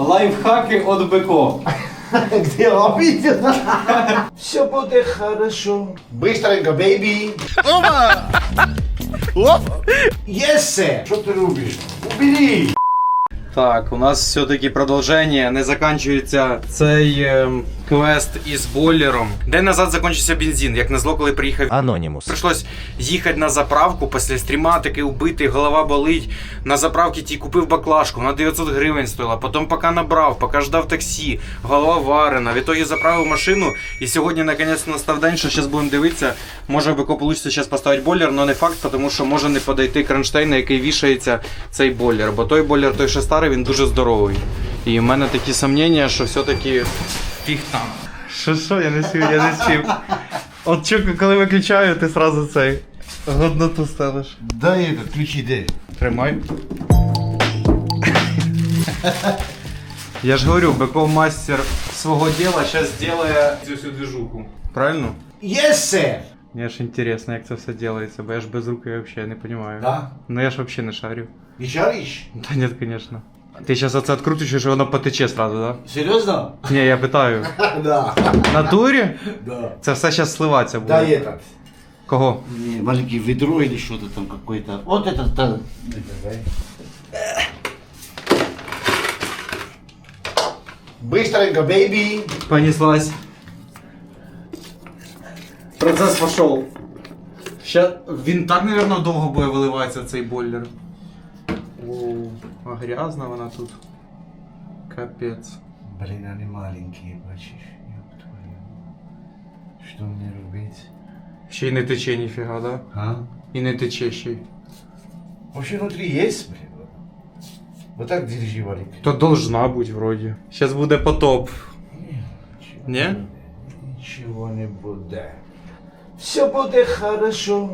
Лайфхаки от Беко. Где он? Все будет хорошо. Быстренько, бейби. Опа! Оп! Есе! Что ты рубишь? Убери. Так, у нас все-таки продовження. Не заканчивается цей квест із бойлером. День назад закінчився бензин, як назло, коли приїхав. Анонімус. Прийшлось їхати на заправку після стріма, такий убитий, голова болить. На заправці ті купив баклажку, вона 900 гривень стоїла. Потім поки набрав, поки ждав таксі, голова варена. В ітогі заправив машину. І сьогодні наконець настав день, що зараз будемо дивитися. Може бико вийде зараз поставити бойлер, але не факт, тому що може не подойти кронштейн, на який вішається цей бойлер. Бо той бойлер, той що старий, він дуже здоровий. І в мене такі сумніння, що все-таки фіг там. Що що, я не сів, я не сів. От чу, коли виключаю, ти сразу цей годноту ставиш. Дай этот, ключи дай. Тримай. Я ж говорю, Беков мастер свого діла зараз зробить цю всю движуху. Правильно? Yes, sir. Мені ж інтересно, як це все робиться, бо я ж без руки взагалі не розумію. Да. Ну я ж взагалі не шарю. Не шаришь? Та ні, звісно. Ти зараз оце відкрутиш, і що воно потече сразу, да? Серьезно? Ні, я питаю. Да. В натурі? Да. Це все зараз сливатися буде. Дай этот. Кого? Не, маленький ведро или что-то там какое-то. Вот это, да. Это, дай. Быстренько, бейби. Понеслась. Процес пошел. Ща... Він так, мабуть, довго буде виливатися цей бойлер. Оу, а грязна вона тут. Капець. Блин, они маленькие, бачишь? Ёб твою. Что мне рубить? Ще й не тече ніфіга, да? А? І не тече ще й. Вообще внутри есть, блин? Вот так держи, Валик. То должна бути вроді. Зараз буде потоп. Ничего Не? будет. Ничего не будет. Все будет хорошо.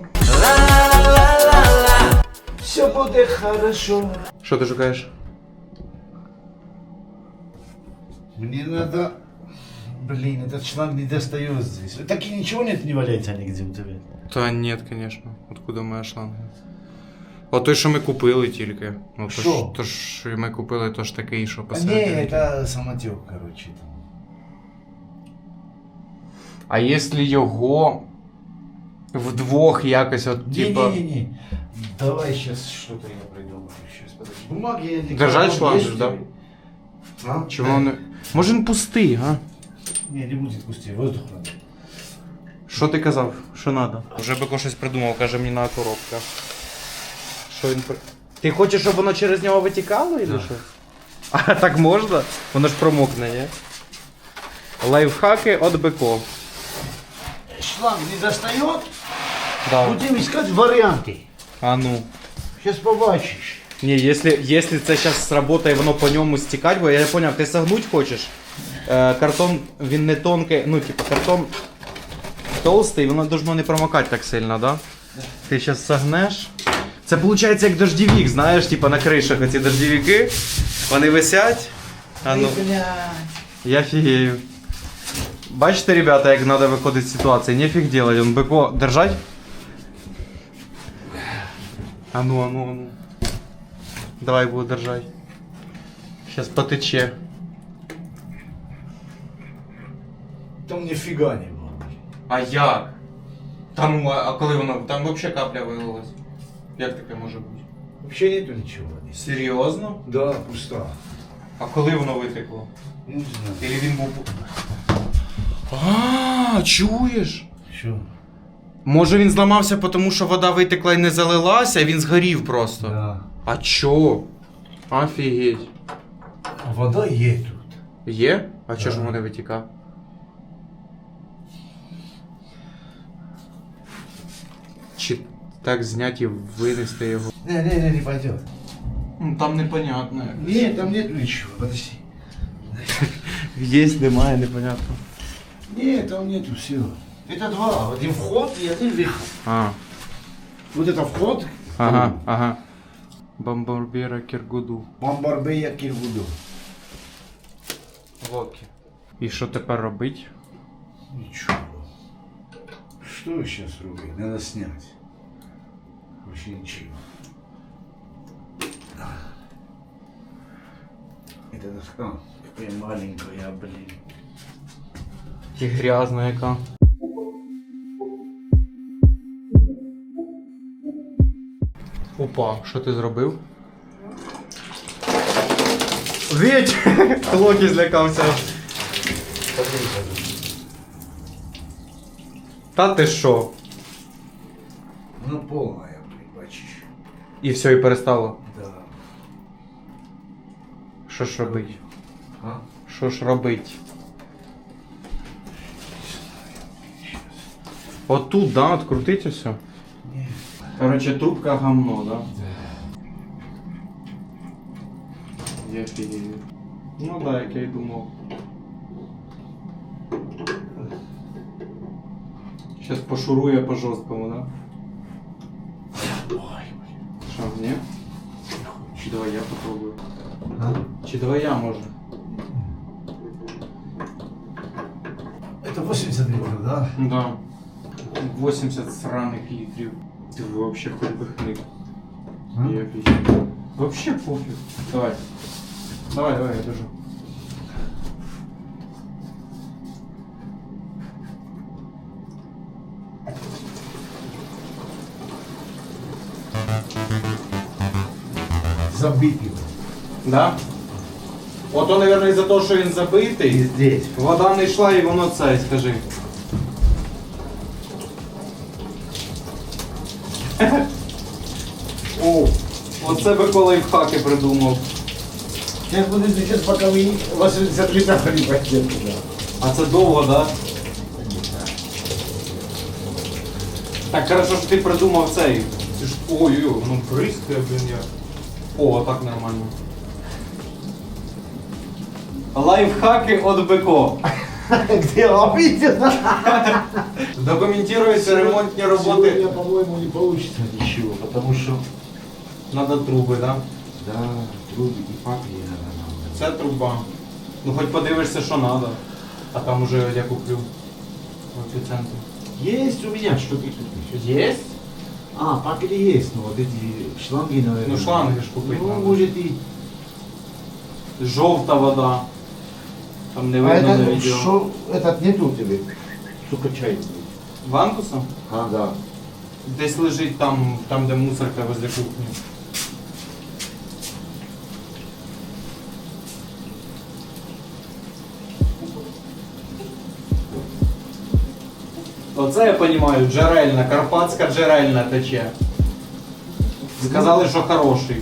Все будет хорошо. Що ти шукаєш? Мне надо... Блин, этот шланг не достает здесь. Так и ничего нет, не валяется нигде у тебя. Та ні, звісно. Откуда моя шланга? О той, що ми купили тільки. Ну, то, Що? ж, то, що ми купили, то ж такий, що А не, посередині. это самотек, короче. там. А якщо його вдвох якось от типа. Не-не-не. Давай сейчас что-то я придумаю. Сейчас, подожди. Бумаги я не Держать шланг же, да? А? Чому не. Може він пустий, га? Не, не будет пустей, воздух надо. Що ти казав? Що треба? Вже Беко щось придумав, каже мені на коробках. Що він при- Ти хочеш, щоб воно через нього витікало і що? А так можна? Воно ж промокне, ні? Лайфхаки від Беко. Шланг не достает? Да. Будем искать варианты. А ну. Сейчас побачишь. Не, если, если це зараз сработає, воно по ньому стікать, бо я поняв, ти согнуть хочеш. Е, картон, він не тонкий, ну, типу, картон толстий, воно должно не промокати так сильно, да? Ти зараз согнеш. Це виходить як дождівік, знаєш, типу на кришах оці дождівіки. Вони висять. А ну, я фігею. Бачите, ребята, як треба виходити з ситуації, нефіг делать, он беко держать. А ну, а ну, а ну. Давай буду держать. Сейчас потече. Там нифига не было. А як? Там, а, а коли воно. Там взагалі капля вилилась. Як таке може бути? Вообще нету ничего. Серйозно? Да, пуста. А коли воно витекло? Не знаю. Или він був. А, чуєш? Что? Може він зламався, тому що вода витекла і не залилася, він згорів просто. Да. А чо? Офігеть. Вода есть тут. Є? А чого ж Да. воно не витіка? Чи так зняти і винести його? Не, не, не, не пойдет. Ну, Там непонятно. Нет, там нет ничего. Подожди. Есть, немає, непонятно. Нет, там нету всего. Это два. Один вход и один выход. А, Вот это вход. ага, ага. Бомбарбіра Кіргуду. Бомбарбея Киргуду. Локі. І що тепер робить? Ничего. Что сейчас рубить? Надо снять. Вообще ничего. Это это что? Какая маленькая, блин. І грязна яка. Опа, що ти зробив? Віть! Локі злякався. Та ти що? Ну, полная, блин, бачишь. І все, і перестало. Да. Що ж робить? А? Що ж робить? Отут, да, открутить все. Короче, трубка гамно, да? Я офігею. Ну да, як я й думав. Сейчас пошурує по жорсткому, да? Ой, блин. Що, ні? Чи давай я попробую. А? Чи давай я може? Это 80 литров, да? Да. 80 сраних літрів. Ти вообще би хник. А? Я офігею. Вообще пофіг. Давай. Давай, давай, я держу. Забить его. Да? Ото, наверное, із-за того, що він И забитий. здесь. Вода не йшла і воно це, скажи. О, оце би лайфхаки придумав. Сейчас будет сейчас боковые 80 литров не туда. А це довго, да? Так хорошо, що ти придумав цей. Ти ж ой-ой, воно бризкає, блін, я. О, так нормально. Лайфхаки від Беко. Где он видит? Документуються ремонтні Сегодня, роботи. по-моему, не получится ничего, потому что... Надо труби, да? Да, трубы и папки надо нам. Це труба. Ну хоч подивишся, що надо. А там уже я куплю в епіцентрі. Есть у меня штуки тут. Є? А, папели есть, но вот эти шланги, наверное. Ну, шланги ж купить Ну, надо. может и... Жовта вода. Там не А видно на это, відео. что, этот нету у тебя? Сука, чай. Вантуса? А, да. Десь лежить там, там де мусорка возле кухні. Оце я розумію, джерельна, карпатська джерельна тече. Сказали, що хороший.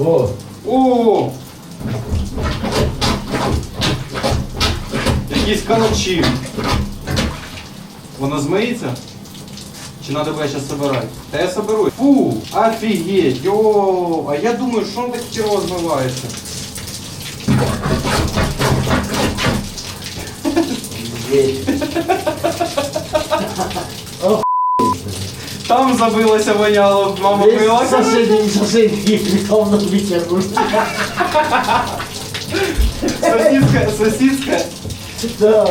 О, О! Якісь каночі. Воно змиється? Чи треба буде зараз собирати? Та я соберу. Фу! Офігеть! Йоу! А я думаю, що він так хірово змивається? Там забилося воняло, мама пила. Соседний соседній літав на вітер. Сосиска, сосиска. Да.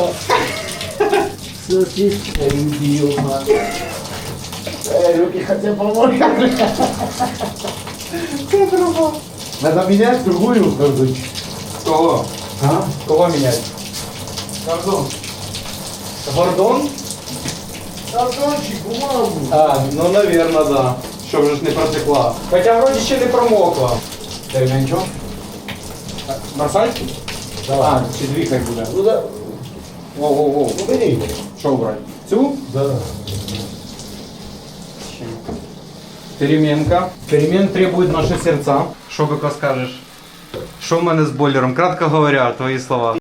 Сосиска, ідіома. Руки хотя помогли. Ты труба. Надо менять другую, короче. Кого? А? Кого менять? Кордон. Гордон? Картончик, бумагу. А, ну наверно, да. Щоб же ж не протекла. Хоча вроді ще не промокла. Та й нічого. Бросать? Давай. А, чи дві хай буде. Ну да. Воу-воу-воу. Ну бери. Що брати? Цю? Да. Переменка. Перемен требует наши сердца. Що Беко скажеш? Що в мене з бойлером? Кратко говоря, твої слова.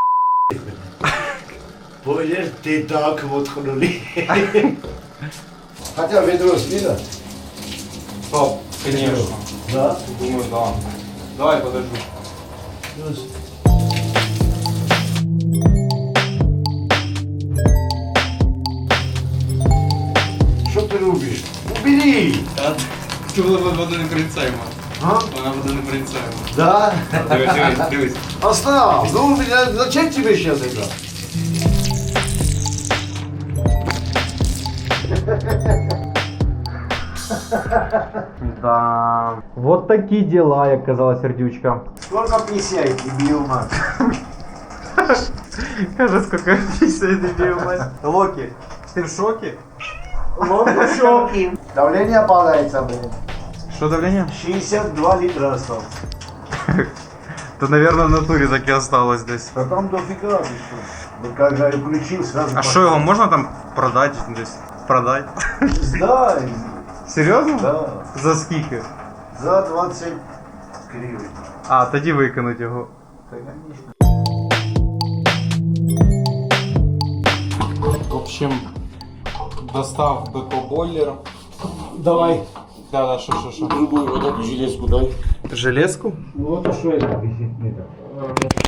Бойлер, ты так вот хнули. Хотя ведро снизу. Стоп, конечно. Да. Думаю, да. Давай подожду. Что ты любишь? Убери! Це була вода непроницаема. А? Вона вода непроницаема. Да? Дивись, дивись, дивись. Оставь! Ну, зачем тебе сейчас это? Да. Вот такі діла, як казала сердючка. Сколько писей тебе, ума? Каже, сколько пісень дебіл, мать. Локі, ти в шокі? Лодку в шоке. Давление падается, блин. Що давлення? 62 литра осталось. То, наверное, в натурі таке осталось десь. А там дофига ты что? Ну как же я включил сразу. А що його можна там продати десь? Продати? Сдай. Серйозно? Да. За скільки? За 20 гривен. А, тоді викинуть його. Да, конечно. В общем, достав БК-бойлер. Давай. Да, да, що. Другую вот эту железку дай. Железку? Вот а что? Это.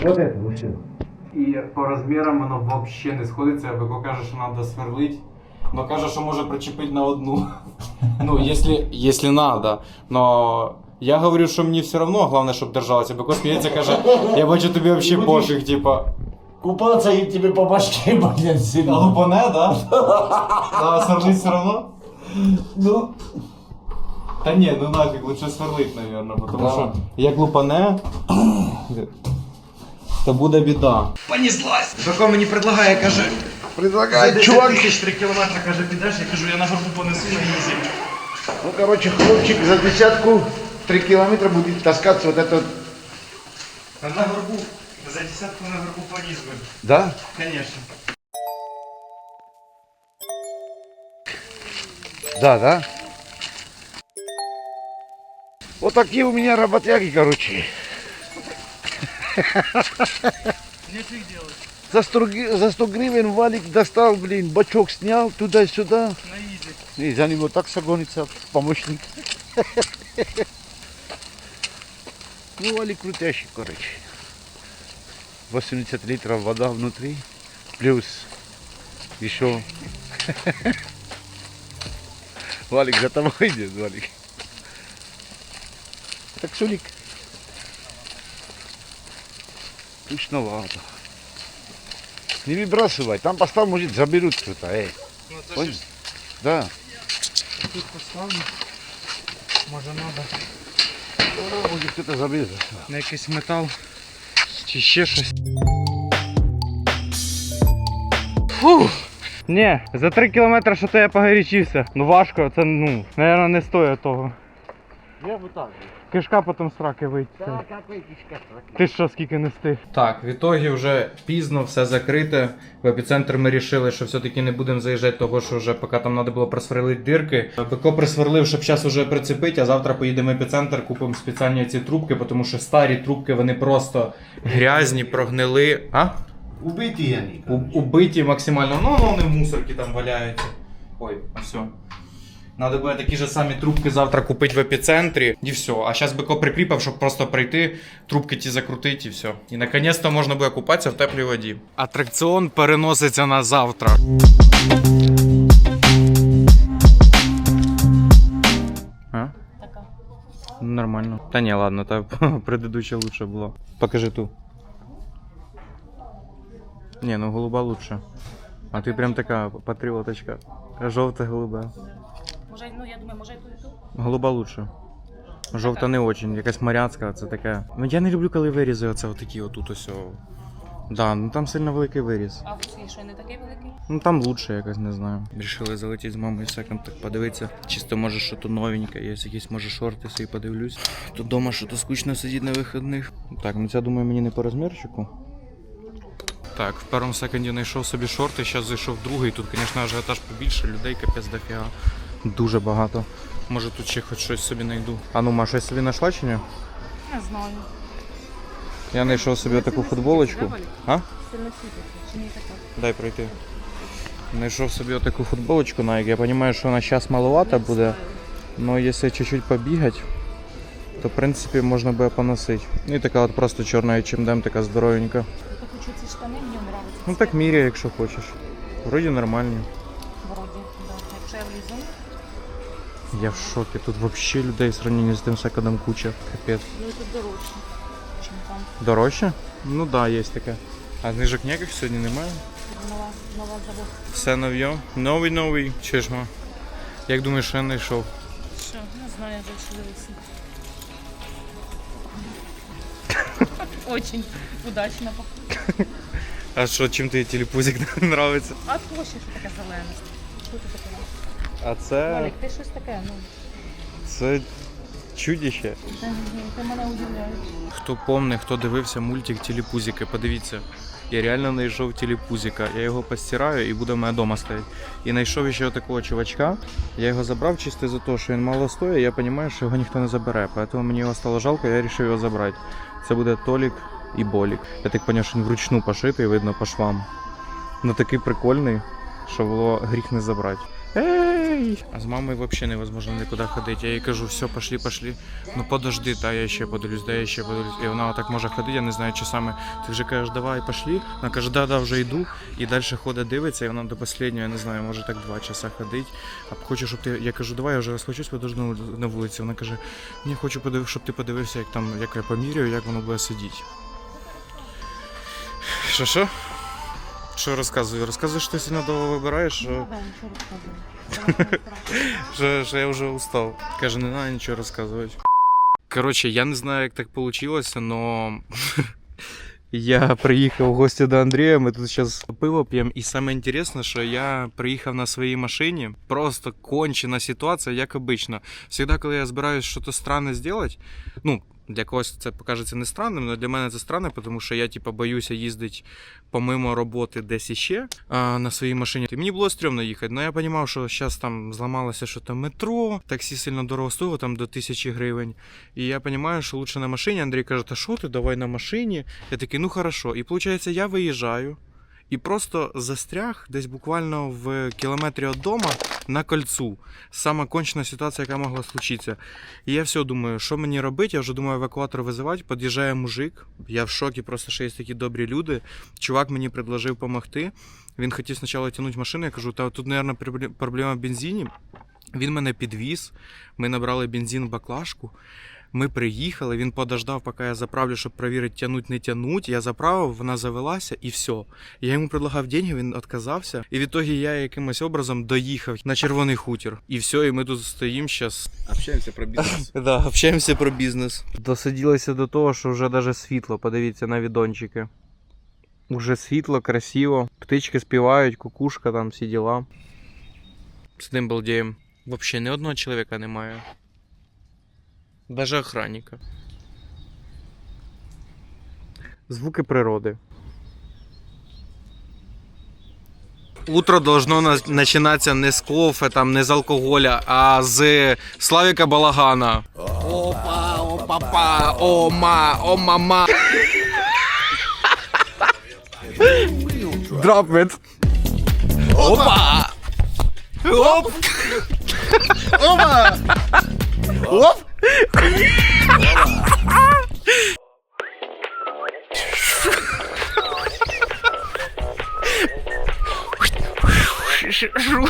Вот это, вот это. І по розмірам воно взагалі не сходиться, БК каже, що треба сверлити. Но каже, що може причепити на одну. Ну, якщо, якщо надо. Но я говорю, що мені все одно, головне, щоб держалося. БК сміється, каже, я бачу тобі взагалі пофіг, типа. Купаться и тебе по башке будет сильно. Лупане, да? Да, сверлить все одно? Ну, Та ні, ну нафіг, лучше сверлить, наверное, тому Да. що як лупане, то буде біда. Понеслась! Тако мені предлагає, каже, предлагай, чувак. тисяч 3 кілометри, каже, підеш, я кажу, я на горбу понесу на ізі. Ну, короче, хлопчик за десятку 3 километра будет таскаться вот этот. На горбу, за десятку на горбу поніс би. Да? Конечно. Да, да. Вот такие у меня работяги, короче. Нефиг делать, За 100, гри- за 100 гривен валик достал, блин, бачок снял туда-сюда. на ізі. И за него так согонится помощник. Ну, валик крутящий, короче. 80 литров вода внутри. Плюс еще... Валик за тобой идет, Валик. Так, Сулик. Тучновато. Не выбрасывай, там поставь, может, заберут кто-то, эй. Ну це Понял? ж Да. тут поставлю. Може надо А, Может, кто-то заберет. на якийсь метал чи ще щось. Фух. Ні, за 3 кілометри що то я погорячився. Ну важко, це ну, напевно, не стоїть того. Я бы так. Кишка потім сраки вийти. Да, какой кишка Ти що, скільки не встиг? Так, в ітогі вже пізно, все закрите. В епіцентр ми вирішили, що все-таки не будемо заїжджати, того що вже поки там треба було просверлити дирки. Беко присверлив, щоб зараз вже прицепити, а завтра поїдемо в епіцентр, купимо спеціальні ці трубки, тому що старі трубки вони просто грязні, прогнили. А? Убитые они. Убиті максимально. Ну, ну вони в мусорці там валяються. Ой, а все. Надо буде такі ж самі трубки завтра купити в епіцентрі. І все. А зараз бико прикріпав, щоб просто прийти, трубки ті закрутити і все. І наконець-то можна буде купатися в теплій воді. Атракціон переноситься на завтра. А? Така. Ну, Нормально. Та ні, ладно, та предыдуща лучше було. Покажи ту. Ні, ну голуба лучше. А ти прям така патріоточка. Жовта голуба. Може, ну я думаю, може і ту і ту. Голуба лучше. Жовта не очень, якась моряцька, це таке. Ну я не люблю, коли вирізи оце отакі отут ось. о. Да, ну там сильно великий виріз. А цей що не такий великий? Ну там лучше якось, не знаю. Рішили залетіти з мамою секонд, так подивитися. Чисто може що то новеньке, є якісь може шорти собі подивлюсь. Тут вдома що то скучно сидіти на вихідних. Так, ну це думаю мені не по розмірчику. Так, в першому секунді знайшов собі шорти, зараз зайшов другий. Тут, звісно, ажіотаж побільше, людей капець дофіга. Дуже багато. Може тут ще хоч щось собі знайду. А ну, ма, щось собі знайшла чи ні? Не знаю. Я знайшов собі таку футболочку. А? Дай пройти. Знайшов собі таку футболочку Nike. Я розумію, що вона зараз маловата буде. Но якщо чуть-чуть побігати, то в принципі можна буде поносити. Ну і така от просто чорна H&M, така здоровенька. Я хочу ці штани, мені подобаються. Ну так міряй, якщо хочеш. Вроді нормальні. Я в шокі. Тут взагалі людей в сравненні з тим секондом куча. Капець. ну тут дорожче, чим там. Дорожче? Ну так, да, є таке. А знижок ніяких сьогодні немає? Нова, нова завод. Все нов'є. Новий новий. Чешма. Як думаєш, що я знайшов? Що? знаю, зашивился. Очень удачно. пох- А що, чим тобі телепузик подобається? А то ще що таке зелене? Що це таке? А це. Валік, ти щось таке, ну. Це чудіще. Ти, ти мене удивляєш. Хто помне, хто дивився мультик Телепузики, подивіться. Я реально знайшов телепузика. Я його постираю і буде в мене вдома стояти. І знайшов ще такого чувачка. Я його забрав чисто за те, що він мало стоїть, я розумію, що його ніхто не забере. Тому мені його стало жалко, я вирішив його забрати. Це буде Толік і Болік. Я так зрозумів, що він вручну пошитий, видно по швам. Ну такий прикольний, що було гріх не забрати. Ей! А з мамою взагалі невозможно нікуди ходити. Я їй кажу, все, пошли, пошли. Ну подожди, та я ще подивлюсь, да я ще подивлюсь. І вона отак може ходити, я не знаю часами. Ти вже кажеш, давай, пошли. Вона каже, да, да, вже йду. І далі ходить, дивиться, і вона до останнього, я не знаю, може так два часа ходить. А хочу, щоб ти. Я кажу, давай я вже розхочусь, подожди на вулиці. Вона каже, ні, хочу подивитися, щоб ти подивився, як там, як я поміряю, як воно буде сидіти. Що, що? Що розказую? Розказую, що ти сильно довго вибираєш, що. Ну, да, нічого розказую. Що, що я вже устав. Каже, не треба нічого розказувати. Коротше, я не знаю, як так вийшло, но я приїхав в гості до Андрія, ми тут зараз пиво п'ємо. І саме інтересне, що я приїхав на своїй машині. Просто кончена ситуація, як обично. Всегда, коли я збираюсь щось странне зробити, ну, для когось це покажеться не странним, але для мене це странно, тому що я типа боюся їздити помимо роботи десь іще а, на своїй машині. І мені було стрьомно їхати, але я розумів, що зараз там зламалося що там метро, таксі сильно дорого стоїло, там до тисячі гривень. І я розумію, що лучше на машині. Андрій каже, та що ти, давай на машині. Я такий, ну хорошо. І виходить, я виїжджаю. І просто застряг десь буквально в кілометрі від дома на кольцу. Сама кончена ситуація, яка могла случитися. І я все думаю, що мені робити? Я вже думаю евакуатор визивати. Під'їжджає мужик. Я в шокі, просто що є такі добрі люди. Чувак мені предложив допомогти. Він хотів спочатку тягнути машину. Я кажу, та тут, мабуть, проблема в бензині. Він мене підвіз. Ми набрали бензин в баклажку. Ми приїхали, він подождав, поки я заправлю, щоб перевірити, тянуть, не тянуть. Я заправив, вона завелася і все. Я йому предлагав деньги, він відказався. І в ітогі я якимось образом доїхав на червоний хутір. І все, і ми тут стоїмо зараз. Общаемся про бизнес. Да, общаємося про бізнес. Досиділося до того, що вже навіть світло, подивіться на відончики. Уже світло, красиво. Птички співають, кукушка там, всі діла. Сидим балдеєм. Взагалі ні одного чоловіка немає. Даже охранника. Звуки природи. Утро должно на- начинаться не з кофе, там, не з алкоголя, а з Славіка Балагана. Опа, опа, о ма, о мама. Drop it. Опа! Оп! Опа! Оп! 是叔。